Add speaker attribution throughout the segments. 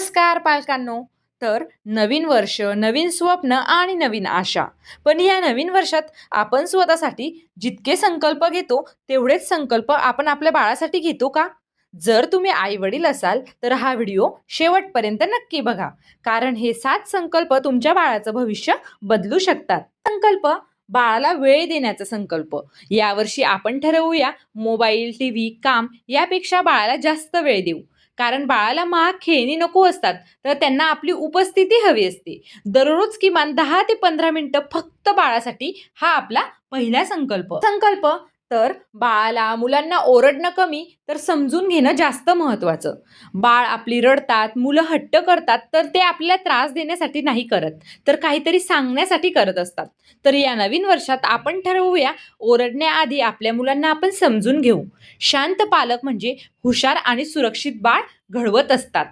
Speaker 1: नमस्कार पालकांनो. तर नवीन वर्ष नवीन स्वप्न आणि नवीन आशा. पण या नवीन वर्षात आपण स्वतःसाठी जितके संकल्प घेतो तेवढेच संकल्प आपण आपल्या बाळासाठी घेतो का? जर तुम्ही आई वडील असाल तर हा व्हिडिओ शेवटपर्यंत नक्की बघा. कारण हे सात संकल्प तुमच्या बाळाचं भविष्य बदलू शकतात. संकल्प बाळाला वेळ देण्याचा संकल्प. यावर्षी आपण ठरवूया मोबाईल टी व्ही काम यापेक्षा बाळाला जास्त वेळ देऊ. कारण बाळाला महाग खेळणी नको असतात तर त्यांना आपली उपस्थिती हवी असते. दररोज किमान दहा ते पंधरा मिनिटं फक्त बाळासाठी हा आपला पहिला संकल्प. संकल्प तर बाळाला मुलांना ओरडणं कमी तर समजून घेणं जास्त महत्त्वाचं बाळ आपली रडतात मुलं हट्ट करतात तर ते आपल्याला त्रास देण्यासाठी नाही करत तर काहीतरी सांगण्यासाठी करत असतात. तर या नवीन वर्षात आपण ठरवूया ओरडण्याआधी आपल्या मुलांना आपण समजून घेऊ. शांत पालक म्हणजे हुशार आणि सुरक्षित बाळ घडवत असतात.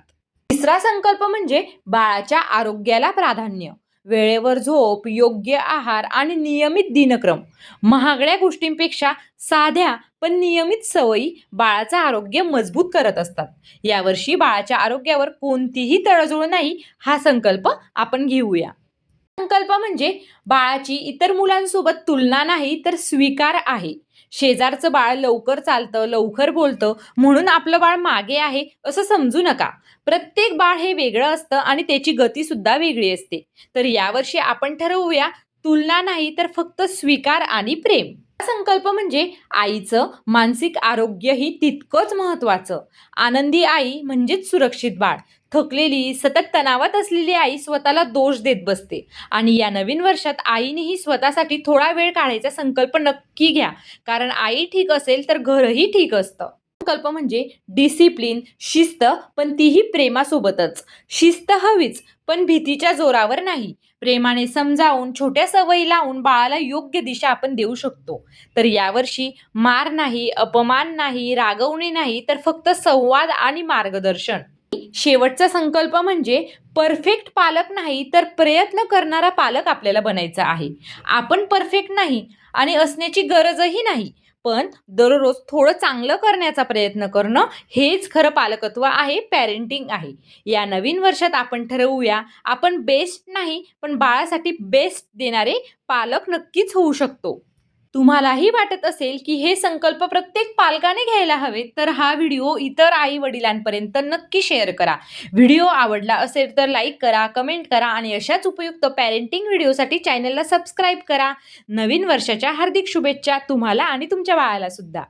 Speaker 1: तिसरा संकल्प म्हणजे बाळाच्या आरोग्याला प्राधान्य. वेळेवर झोप योग्य आहार आणि नियमित दिनक्रम. महागड्या गोष्टींपेक्षा साध्या पण नियमित सवयी बाळाचं आरोग्य मजबूत करत असतात. यावर्षी बाळाच्या आरोग्यावर कोणतीही तडजोड नाही हा संकल्प आपण घेऊया. संकल्प म्हणजे बाळाची इतर मुलांसोबत तुलना नाही तर स्वीकार आहे. शेजारचं बाळ लवकर चालतं लवकर बोलतं म्हणून आपलं बाळ मागे आहे असं समजू नका. प्रत्येक बाळ हे वेगळं असतं आणि त्याची गती सुद्धा वेगळी असते. तर यावर्षी आपण ठरवूया तुलना नाही तर फक्त स्वीकार आणि प्रेम. संकल्प म्हणजे आईचं मानसिक आरोग्यही तितकंच महत्त्वाचं. आनंदी आई म्हणजेच सुरक्षित बाळ. थकलेली सतत तणावात असलेली आई स्वतःला दोष देत बसते. आणि या नवीन वर्षात आईनेही स्वतःसाठी थोडा वेळ काढायचा संकल्प नक्की घ्या. कारण आई ठीक असेल तर घरही ठीक असतं. संकल्प म्हणजे डिसिप्लिन शिस्त पण तीही प्रेमासोबतच. शिस्त हवीच पण भीतीच्या जोरावर नाही. प्रेमाने समजावून छोट्या सवयी लावून बाळाला योग्य दिशा आपण देऊ शकतो. तर यावर्षी मार नाही अपमान नाही रागवणे नाही तर फक्त संवाद आणि मार्गदर्शन. शेवटचा संकल्प म्हणजे परफेक्ट पालक नाही तर प्रयत्न करणारा पालक आपल्याला बनायचा आहे. आपण परफेक्ट नाही आणि असण्याची गरजही नाही. पण दररोज थोडं चांगलं करण्याचा प्रयत्न करणं हेच खरं पालकत्व आहे पॅरेंटिंग आहे. या नवीन वर्षात आपण ठरवूया आपण बेस्ट नाही पण बाळासाठी बेस्ट देणारे पालक नक्कीच होऊ शकतो. तुम्हालाही वाटत असेल की हे संकल्प प्रत्येक पालकाने घ्यायला हवे तर हा व्हिडिओ इतर आई वडिलांपर्यंत नक्की शेअर करा. व्हिडिओ आवडला असेल तर लाईक करा कमेंट करा आणि अशाच उपयुक्त पॅरेंटिंग व्हिडिओसाठी चॅनलला सबस्क्राईब करा. नवीन वर्षाच्या हार्दिक शुभेच्छा तुम्हाला आणि तुमच्या बाळाला सुद्धा.